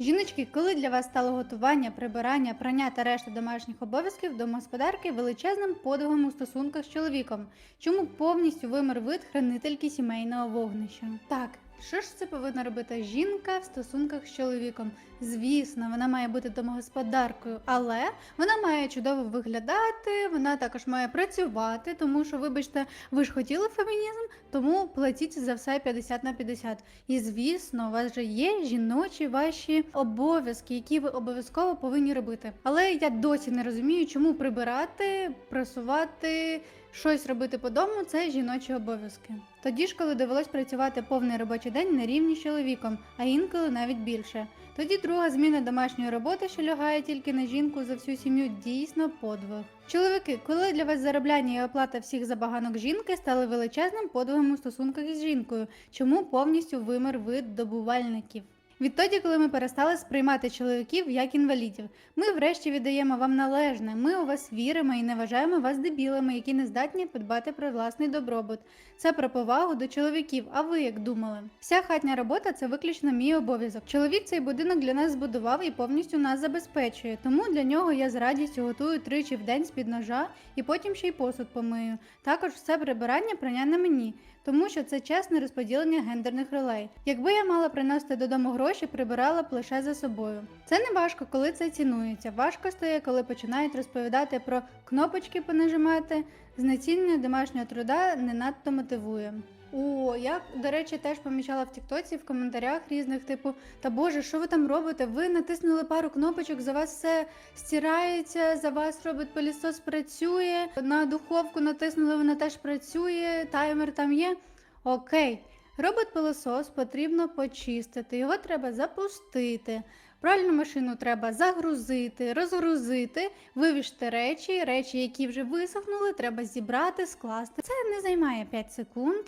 Жіночки, коли для вас стало готування, прибирання, прання та решта домашніх обов'язків домогосподарки величезним подвигом у стосунках з чоловіком, чому повністю вимер вид хранительки сімейного вогнища? Так. Що ж це повинна робити жінка в стосунках з чоловіком? Звісно, вона має бути домогосподаркою, але вона має чудово виглядати, вона також має працювати, тому що, вибачте, ви ж хотіли фемінізм, тому платіть за все 50 на 50. І звісно, у вас же є жіночі ваші обов'язки, які ви обов'язково повинні робити. Але я досі не розумію, чому прибирати, просувати. Щось робити по дому це жіночі обов'язки. Тоді ж, коли довелось працювати повний робочий день на рівні з чоловіком, а інколи навіть більше. Тоді друга зміна домашньої роботи, що лягає тільки на жінку за всю сім'ю, дійсно подвиг. Чоловіки, коли для вас заробляння і оплата всіх забаганок жінки стали величезним подвигом у стосунках із жінкою, чому повністю вимер вид добувальників? Відтоді, коли ми перестали сприймати чоловіків як інвалідів, ми врешті віддаємо вам належне. Ми у вас віримо і не вважаємо вас дебілами, які не здатні подбати про власний добробут. Це про повагу до чоловіків. А ви як думали? Вся хатня робота це виключно мій обов'язок. Чоловік цей будинок для нас збудував і повністю нас забезпечує. Тому для нього я з радістю готую тричі в день з під ножа і потім ще й посуд помию. Також все прибирання прання на мені, тому що це чесне розподілення гендерних ролей. Якби я мала приносити додому гроші, прибирала б лише за собою. Це не важко, коли це цінується. Важко стає, коли починають розповідати про кнопочки понажимати. Знецінення домашнього труда не надто мотивує. О, я, до речі, теж помічала в Тіктоці в коментарях різних, типу, та Боже, що ви там робите? Ви натиснули пару кнопочок, за вас все стирається, за вас робить пилісос працює, на духовку натиснули, вона теж працює, таймер там є. Окей, робот-пилосос потрібно почистити, його треба запустити. Пральну машину треба загрузити, розгрузити, вивішти речі, речі, які вже висохнули, треба зібрати, скласти. Це не займає 5 секунд.